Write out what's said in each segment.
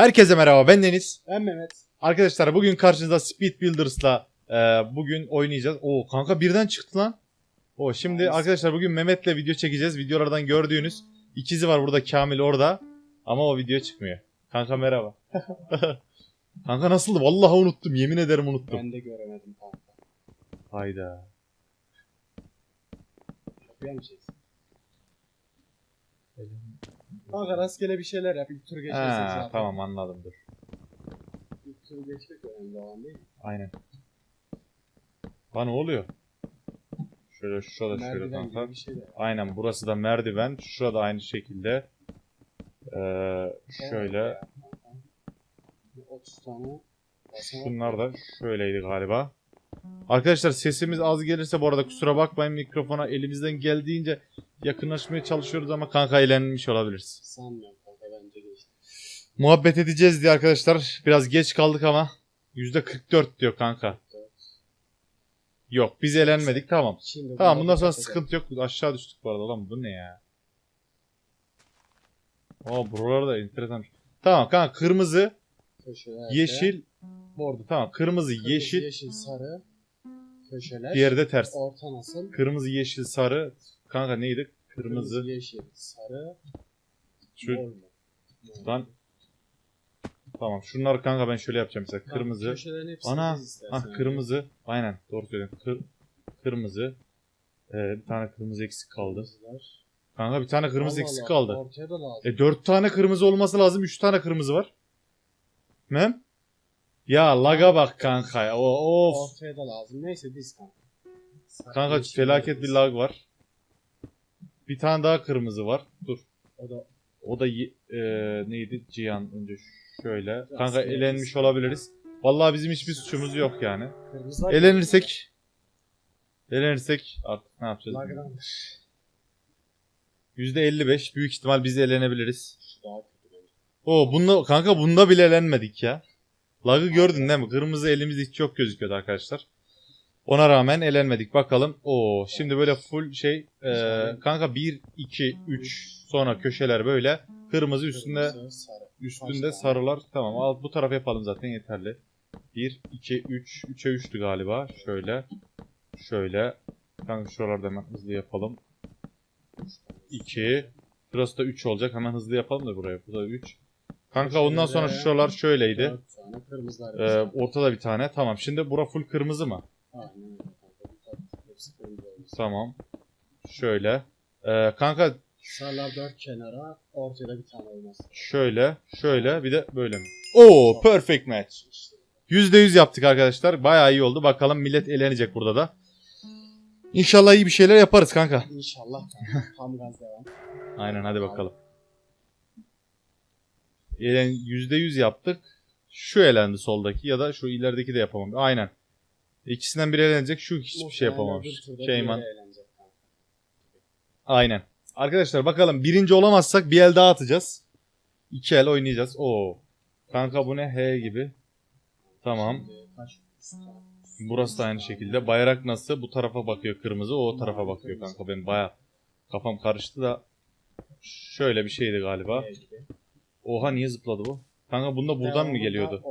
Herkese merhaba ben Deniz. Ben Mehmet. Arkadaşlar bugün karşınızda Speed Builders'la e, bugün oynayacağız. Oo kanka birden çıktı lan. O şimdi Nice. arkadaşlar bugün Mehmet'le video çekeceğiz. Videolardan gördüğünüz ikizi var burada Kamil orada. Ama o video çıkmıyor. Kanka merhaba. kanka nasıldı? Vallahi unuttum. Yemin ederim unuttum. Ben de göremedim kanka. Hayda. Yapıyor musun? Kanka rastgele bir şeyler yap. İlk turu geçersek Ha, zaten. tamam anladım dur. İlk turu geçmek önemli olan değil? Aynen. Bana ne oluyor? Şöyle şurada şöyle Merdiven kanka. gibi bir şey de. Aynen burası da merdiven. Şurada aynı şekilde. Ee, şöyle. Evet. Bir 30 tane basamak. Bunlar da şöyleydi galiba. Arkadaşlar sesimiz az gelirse bu arada kusura bakmayın mikrofona elimizden geldiğince yakınlaşmaya çalışıyoruz ama kanka eğlenmiş olabiliriz. Sanmıyorum kanka bence geçti. Muhabbet edeceğiz diye arkadaşlar. Biraz geç kaldık ama %44 diyor kanka. Yok biz eğlenmedik tamam. Şimdi Tamam bundan sonra sıkıntı yok. Aşağı düştük bu arada lan bu ne ya? Aa buralar da enteresanmış. Tamam kanka kırmızı, Köşelerde. yeşil, bordo. Tamam kırmızı, Kırmızı, yeşil, yeşil, sarı. Köşeler. diğeri de ters. Orta nasıl? Kırmızı, yeşil, sarı. Kanka neydi? Kırmızı. yeşil, sarı. Şu mor mu? Mor. lan Tamam şunlar kanka ben şöyle yapacağım mesela. Kırmızı. Köşelerin hepsini Ana. diz istersen Ah abi. kırmızı. Aynen doğru söylüyorsun. Kır, kırmızı. Ee, bir tane kırmızı eksik kaldı. Kırmızılar. Kanka bir tane kırmızı Allah eksik Allah, kaldı. Ortaya da lazım. E 4 tane kırmızı olması lazım. 3 tane kırmızı var. Mem? Ya laga bak kanka. O of. Ortaya da lazım. Neyse diz kanka. Sarı, Kanka yeşil, felaket bir lag var. Bir tane daha kırmızı var. Dur. O da O da y- e, neydi? Cihan önce şöyle. Kanka Rastgele elenmiş olabiliriz. Vallahi bizim hiçbir suçumuz yok yani. kırmızılar. Elenirsek elenirsek artık ne yapacağız? Lagrandır. %55 büyük ihtimal biz elenebiliriz. Daha kötü bence. Bunda kanka bunda bile elenmedik ya. Lag'ı gördün değil mi? Kırmızı elimizde hiç çok gözüküyordu arkadaşlar. Ona rağmen elenmedik. Bakalım. O şimdi böyle full şey e, kanka 1 2 3 sonra köşeler böyle kırmızı üstünde üstünde sarılar. Tamam. Al bu tarafa yapalım zaten yeterli. 1 2 3 3'e 3'tü galiba. Şöyle. Şöyle. Kanka şuralarda hemen hızlı yapalım. 2 Burası da 3 olacak. Hemen hızlı yapalım da buraya. Bu da 3. Kanka ondan sonra şuralar şöyleydi. Ee, ortada bir tane. Tamam. Şimdi bura full kırmızı mı? Aynen. Tamam. Şöyle. Ee, kanka Sarılar dört kenara. Ortada bir tane olmaz. şöyle. Şöyle. Bir de böyle mi? Oo, perfect match. İşte. %100 yaptık arkadaşlar. Bayağı iyi oldu. Bakalım millet eğlenecek burada da. İnşallah iyi bir şeyler yaparız kanka. İnşallah kanka. Tam gaz devam. Aynen hadi bakalım. Eğlen %100 yaptık. Şu elendi soldaki ya da şu ilerideki de yapamam. Aynen. İkisinden biri eğlenecek. Şu hiçbir şey yapamamış. Şeyman. Aynen. Arkadaşlar bakalım birinci olamazsak bir el daha atacağız. İki el oynayacağız. Oo. Kanka bu ne? H gibi. Tamam. Burası da aynı şekilde. Bayrak nasıl? Bu tarafa bakıyor kırmızı. O tarafa bakıyor kanka. Benim baya kafam karıştı da. Şöyle bir şeydi galiba. Oha niye zıpladı bu? Kanka bunda buradan mı geliyordu?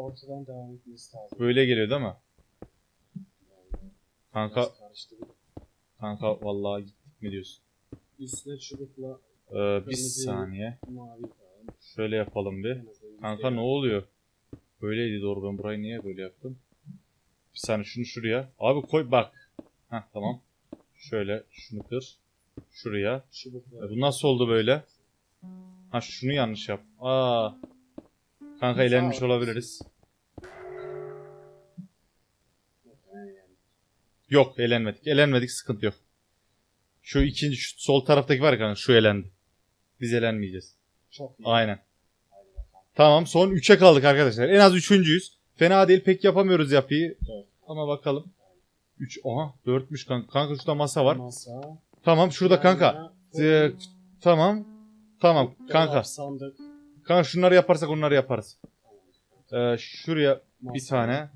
Böyle geliyor değil mi? Kanka kanka vallahi gittik mi diyorsun? Üstüne çubukla Ee, bir saniye. mavi. Şöyle yapalım bir. Kanka yüzde- ne oluyor? Böyleydi doğru ben burayı niye böyle yaptım? Bir saniye şunu şuraya. Abi koy bak. Heh tamam. Şöyle şunu kır. Şuraya. E, bu nasıl oldu böyle? Ha şunu yanlış yap. Aa. Kanka eğlenmiş olabiliriz. Yok eğlenmedik. Eğlenmedik sıkıntı yok. Şu ikinci şu sol taraftaki var ya kanka şu elendi. Biz eğlenmeyeceğiz. Çok iyi. Aynen. Tamam son 3'e kaldık arkadaşlar. En az üçüncüyüz. Fena değil pek yapamıyoruz yapıyı. Dört. Ama bakalım. 3 oha 4'müş kanka. Kanka şurada masa var. Masa. Tamam şurada kanka. Ee, tamam. Tamam kanka. Sandık. Kanka şunları yaparsak onları yaparız. Ee, şuraya bir masa, tane.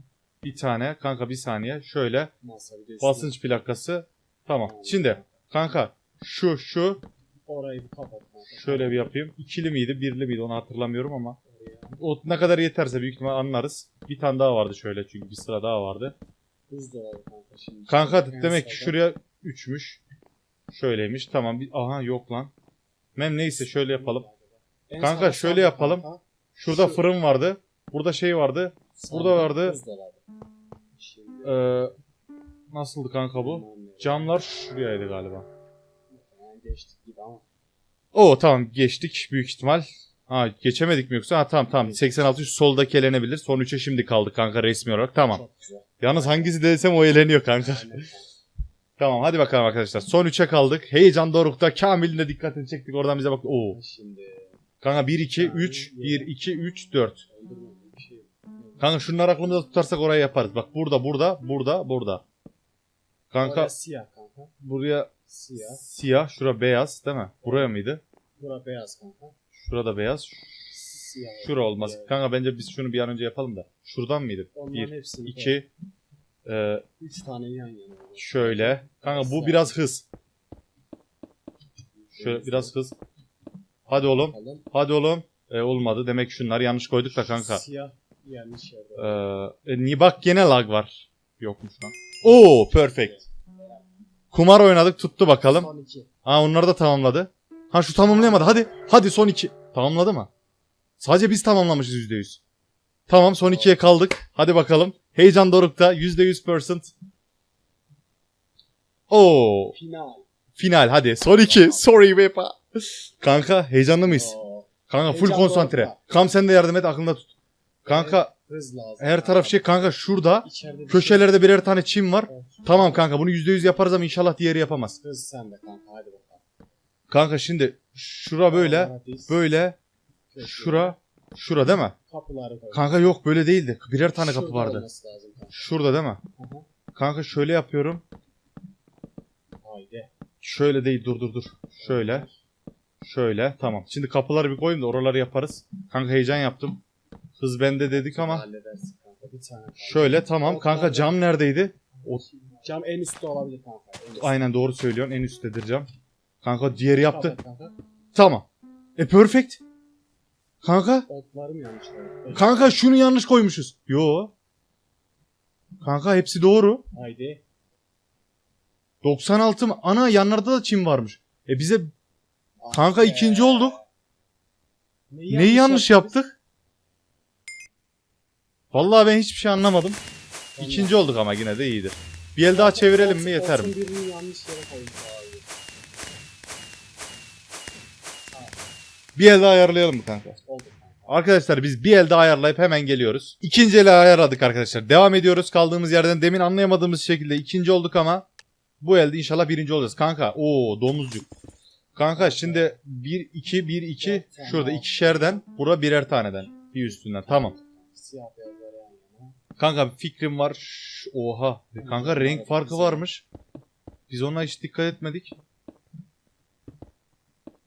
Bir tane. Kanka bir saniye. Şöyle. Masa bir de üstüne- Basınç plakası. Tamam. Şimdi kanka şu şu Orayı bir kapat şöyle bir yapayım. İkili miydi birli miydi onu hatırlamıyorum ama. O ne kadar yeterse büyük ihtimal anlarız. Bir tane daha vardı şöyle çünkü bir sıra daha vardı. Buzdolabı kanka şimdi. Kanka En demek ki sağda. şuraya 3'müş. Şöyleymiş. Tamam. Bir, aha yok lan. Mem neyse şöyle yapalım. En Kanka sağda şöyle sağda yapalım. kanka, Şurada Şu- fırın vardı. Burada şey vardı. Burada vardı. Ee, nasıldı kanka bu? Camlar şurayaydı galiba. Geçtik gibi ama. Oo tamam geçtik büyük ihtimal. Ha geçemedik mi yoksa? Ha tamam tamam. 86 şu soldaki elenebilir. Son 3'e şimdi kaldı kanka resmi olarak. Tamam. Yalnız hangisi desem o eleniyor kanka. tamam hadi bakalım arkadaşlar. Son 3'e kaldık. Heyecan dorukta. Kamil'in de dikkatini çektik. Oradan bize bak. Oo. Şimdi. Kanka 1 2 3 1 2 3 4. Kanka şunları aklımızda tutarsak orayı yaparız. Bak burada burada burada burada. Kanka Orası siyah kanka. buraya Siyah. siyah, şura beyaz değil mi? Buraya mıydı? Bura beyaz kanka. Şurada beyaz. Siyah. Şura olmaz. Evet. Kanka bence biz şunu bir an önce yapalım da. Şuradan mıydı? Onların 1 hepsini 2 e, 3 tane yan yana. şöyle. Kanka bu biraz hız. Şöyle biraz hız. Hadi oğlum. Bakalım. Hadi oğlum. E, olmadı. Demek ki şunları yanlış koyduk da kanka. Siyah yanlış yerde. Ee, e, ni bak gene lag var. Yokmuş lan. Oo perfect. Kumar oynadık tuttu bakalım. Son iki. Ha onları da tamamladı. Ha şu tamamlayamadı. Hadi. Hadi son iki. Tamamladı mı? Sadece biz tamamlamışız %100. Tamam son ikiye kaldık. Hadi bakalım. Heyecan dorukta. %100%. Oo. Final. Final hadi. Son iki. Sorry Vepa. Kanka heyecanlı mıyız? Oo, Kanka full Heyecan konsantre. dorukta. Kam sen de yardım et aklında tut. Kanka Hız lazım. her taraf şey kanka şurada. İçeride bir Köşelerde birer tane çim var. şey. Evet. Tamam kanka bunu %100 yaparız ama inşallah diğeri yapamaz. Hız sende kanka hadi bakalım. Kanka şimdi şura böyle, diz. böyle, Köşeye. şura, şura değil mi? Kapıları koy. Kanka yok böyle değildi. Birer tane Şurada kapı vardı. olması lazım kanka. Şurada değil mi? Hı hı. Kanka şöyle yapıyorum. Haydi. Şöyle değil dur dur dur. Şöyle, şöyle. Tamam. Şimdi kapıları bir koyayım da oraları yaparız. Kanka heyecan yaptım. Hız bende dedik ama. Halledersin kanka bir tane. kaldı. Şöyle tamam. Kanka cam neredeydi? O- Cam en üstte olabilir kanka. En üstte. Aynen doğru söylüyorsun. En üsttedir cam. Kanka diğeri yaptı. Kapat kanka. Tamam. E perfect. Kanka. Otlarım yanlış. Kanka şunu yanlış koymuşuz. Yo. Kanka hepsi doğru. Haydi. 96 mı? Ana yanlarda da çim varmış. E bize kanka Ah be. ikinci olduk. Neyi yanlış yaptık? Vallahi ben hiçbir şey anlamadım. Vallahi. İkinci olduk ama yine de iyidir. Bir el daha çevirelim mi yeter mi? Otun birini yanlış yere koyduk abi. Bir el daha ayarlayalım mı kanka? Oldu. Arkadaşlar biz bir el daha ayarlayıp hemen geliyoruz. İkinci eli ayarladık arkadaşlar. Devam ediyoruz kaldığımız yerden. Demin anlayamadığımız şekilde ikinci olduk ama bu elde inşallah birinci olacağız. Kanka o domuzcuk. Kanka şimdi 1 2 1 2 şurada ikişerden bura birer taneden bir üstünden. Tamam. Siyah beyazlar yan yana. Kanka bir fikrim var. Şş, Oha. Kanka renk farkı varmış. Biz ona hiç dikkat etmedik.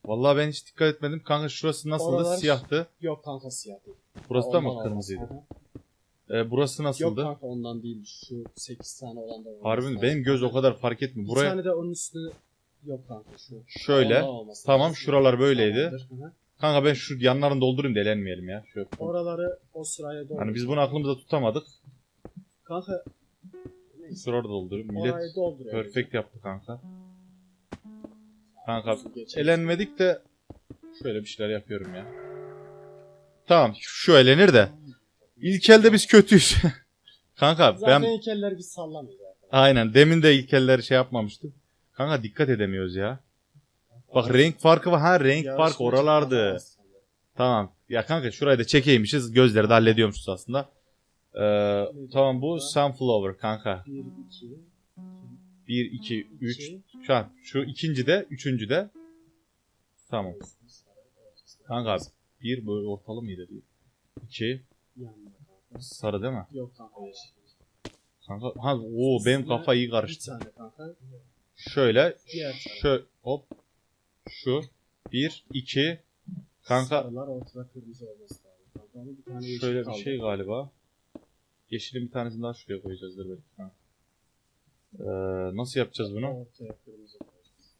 Vallahi ben hiç dikkat etmedim. Kanka şurası nasıldı? Oralar- Siyahtı. Yok kanka siyah değil. Burası da mı olmaz. kırmızıydı? Hı hı. Ee, burası Yok nasıldı? kanka ondan değil. Şu 8 tane olan da olması Harbi mi? Benim göz o kadar fark etmiyor. Bir Buraya tane de onun üstüne yok kanka şu. şöyle. Ondan olması Tamam, lazım. şuralar böyleydi. Tamamdır, hı hı. Kanka ben şu yanlarını doldurayım da elenmeyelim ya. Şöyle. Oraları o sıraya doğru. Hani biz bunu aklımızda tutamadık. Kanka neyse. Şurada doldurayım. Millet Orayı dolduruyor. perfect yaptı kanka. Kanka Geçelim. elenmedik de şöyle bir şeyler yapıyorum ya. Tamam şu elenir de. İlk elde biz kötüyüz. kanka Zaten ben heykeller biz sallamıyoruz zaten. aynen demin de ilk elleri şey yapmamıştık. Kanka dikkat edemiyoruz ya. Bak renk farkı var. Ha renk Yarışma farkı oralardı. Tamam. Ya kanka şurayı da çekeymişiz. Gözleri de hallediyormuşuz aslında. Ee, tamam bu sunflower kanka. 1, 2, 1, 2, 3. 2, Şu an şu ikinci de, üçüncü de. Tamam. Kanka bir böyle ortalı mıydı? Bir. İki. yanında kanka. Sarı değil mi? Yok kanka. Kanka ha o benim kafa iyi karıştı. Şöyle. Şöyle hop. Şu. Bir, iki. Kanka Sarılar ortada kırmızı olması lazım. Kanka bir tane yeşil şöyle bir kaldı. şey galiba. Yeşilin bir tanesini daha şuraya koyacağızdır belki. Ha. Ee, nasıl yapacağız bunu? Ortaya kırmızı koyacağız.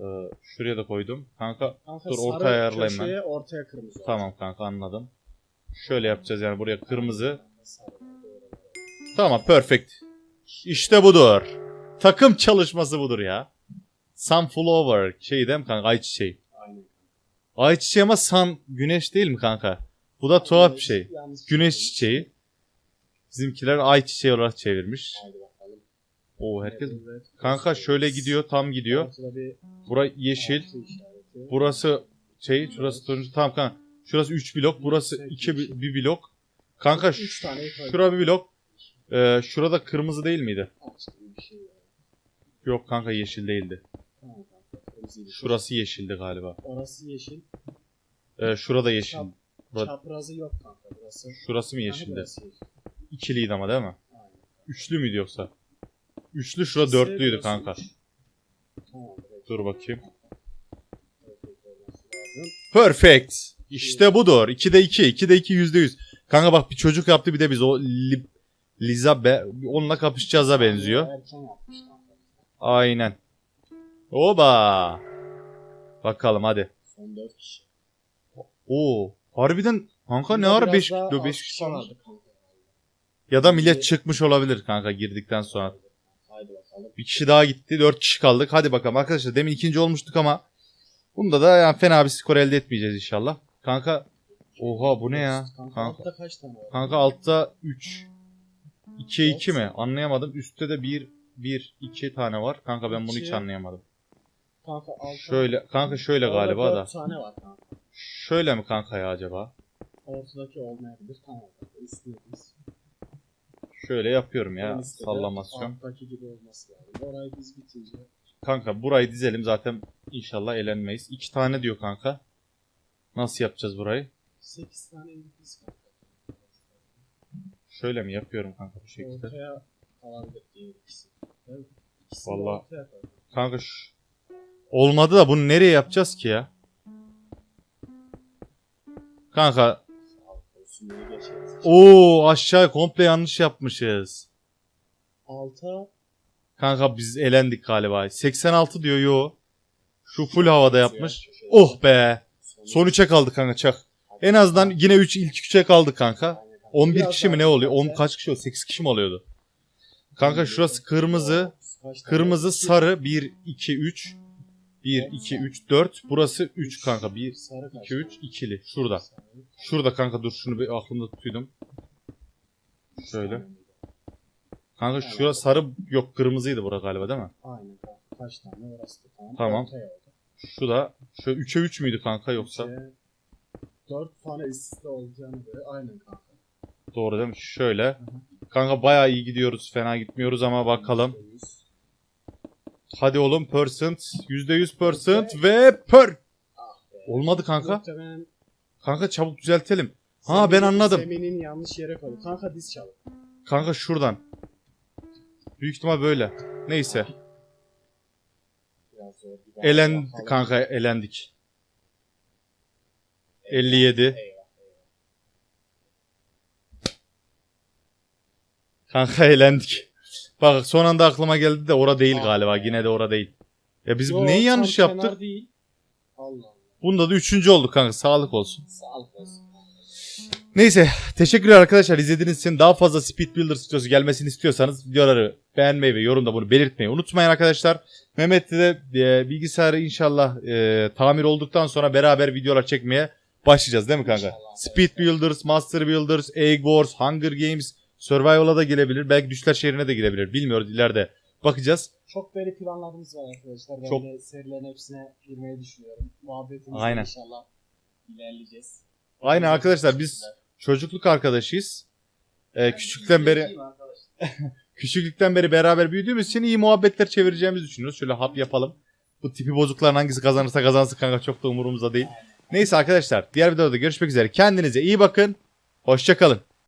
Ee, şuraya da koydum. Kanka Kanka Dur, ortaya ayarlayayım ben. ortaya kırmızı tamam kanka anladım. Şöyle yapacağız yani buraya kırmızı. Tamam perfect. İşte budur. Takım çalışması budur ya. Sunflower şey değil mi kanka? Ayçiçeği. Aynen. Ayçiçeği ama sun güneş değil mi kanka? Bu da tuhaf bir şey. Yanlış Güneş şey. çiçeği. Bizimkiler ayçiçeği olarak çevirmiş. Haydi bakalım. Oo herkes. Evet, Kanka şöyle gidiyor tam gidiyor. Ortada bir Bura yeşil. artı işareti. Burası şey şurası turuncu. Tamam kanka. Şurası 3 blok. Burası 2 bir blok. Kanka Üç tane şura bir blok. Ee, şurada kırmızı değil miydi? Açtım bir şey. Yok kanka yeşil değildi. Şurası yeşildi galiba. Orası yeşil. Ee, şurada yeşil. Çap- Çaprazı yok kanka burası. Şurası mı yeşildi? burası yeşil. İkiliydi ama değil mi? Aynen. Üçlü müydü yoksa? Üçlü şura İkisi dörtlüydü burası kanka. üç. Tamam. evet. Dur bakayım. Perfect olması lazım. Perfect. İşte budur. 2'de 2. 2'de 2 %100. Kanka bak bir çocuk yaptı bir de biz o li, Liza be, onunla kapışacağıza benziyor. Erken yapmış kanka. Aynen. Oba. Bakalım hadi. Son 4 kişi. Oo. Harbiden kanka ne ara biraz 5 daha az 5 kişi var. vardı. Ya da millet çıkmış olabilir kanka girdikten sonra. Bir kişi daha gitti. 4 kişi kaldık. Hadi bakalım arkadaşlar. Demin ikinci olmuştuk ama bunda da yani fena bir skor elde etmeyeceğiz inşallah. Kanka oha bu ne ya? Kanka, altta kaç tane var? kanka altta 3 2'ye 2 mi? Anlayamadım. Üstte de 1 1 2 tane var. Kanka ben bunu hiç anlayamadım. Kanka altta. Şöyle kanka şöyle galiba da. tane var kanka. Şöyle mi kanka ya acaba? Ortadaki olmayabilir. Tamam kanka. Üstüne biz. Şöyle yapıyorum ya sallamasyon. Alttaki gibi olması lazım. Orayı biz bitince. Kanka burayı dizelim zaten inşallah elenmeyiz. 2 tane diyor kanka. Nasıl yapacağız burayı? 8 tane biz kanka. Şöyle mi yapıyorum kanka bu şekilde? Ortaya alabilir diğer ikisi. İkisini Vallahi. ortaya. Kanka şu... Olmadı da bunu nereye yapacağız ki ya? Kanka. Oo aşağı komple yanlış yapmışız. Alta Kanka biz elendik galiba. 86 diyor yo. Şu full havada yapmış. Köşeye- Oh be. Son- Son 3'e kaldık kanka çak. En azından yine 3 ilk 3'e kaldık kanka. Aynen kanka. 11 Biraz kişi mi ne oluyor? 10 bence- kaç kişi oluyor? 8 kişi mi oluyordu? Kanka şurası kırmızı. Kırmızı sarı 1 2 3 1 2 3 4 burası 3 kanka 1 Sarı kaç 2 3 tane? ikili şurada. Şurada kanka dur şunu bir aklımda tutuydum. Şöyle. Kanka şurası sarı yok kırmızıydı bura galiba değil mi? Aynen kanka. Kaç tane orası da tamam. Tamam. Şu da şu 3'e 3 müydü kanka yoksa? İçe Dört tane üst üste olacağına göre aynen kanka. Doğru değil mi? Şöyle. Kanka bayağı iyi gidiyoruz. Fena gitmiyoruz ama bakalım. %100. Hadi oğlum percent. %100 percent ve per. Ah. Olmadı kanka. Muhtemelen Kanka çabuk düzeltelim. Ha ben anladım. Zeminin yanlış yere koydu. Kanka diz çalın. Kanka şuradan. Büyük ihtimal böyle. Neyse. Biraz zor. Bir daha Elen bakalım. kanka elendik. 57. Eyvah eyvah. Kanka elendik. Bak son anda aklıma geldi de ora değil Ah galiba. Yine de ora değil. Ya biz Yo, neyi yanlış yaptık? Değil. Allah Allah. Bunda da üçüncü olduk kanka. Sağlık olsun. Sağlık olsun. Neyse teşekkürler arkadaşlar izlediğiniz için daha fazla Speed Builder videosu gelmesini istiyorsanız videoları beğenmeyi ve yorumda bunu belirtmeyi unutmayın arkadaşlar. Mehmet'le de e, bilgisayarı inşallah e, tamir olduktan sonra beraber videolar çekmeye başlayacağız değil mi kanka? İnşallah. Speed Builders, Master Builders, Egg Wars, Hunger Games, Survival'a da gelebilir. Belki Düşler Şehri'ne de girebilir. Bilmiyoruz ileride. Bakacağız. Çok böyle planlarımız var arkadaşlar. Ben Çok- de serilerin hepsine girmeyi düşünüyorum. Muhabbetimizde Aynen. inşallah ilerleyeceğiz. Aynen arkadaşlar biz çocukluk arkadaşıyız. E, küçükten beri küçüklükten beri beraber büyüdüğümüz için iyi muhabbetler çevireceğimizi düşünüyoruz. Şöyle hap yapalım. Bu tipi bozukların hangisi kazanırsa kazansın kanka çok da umurumuzda değil. Neyse arkadaşlar diğer videoda görüşmek üzere. Kendinize iyi bakın. Hoşçakalın.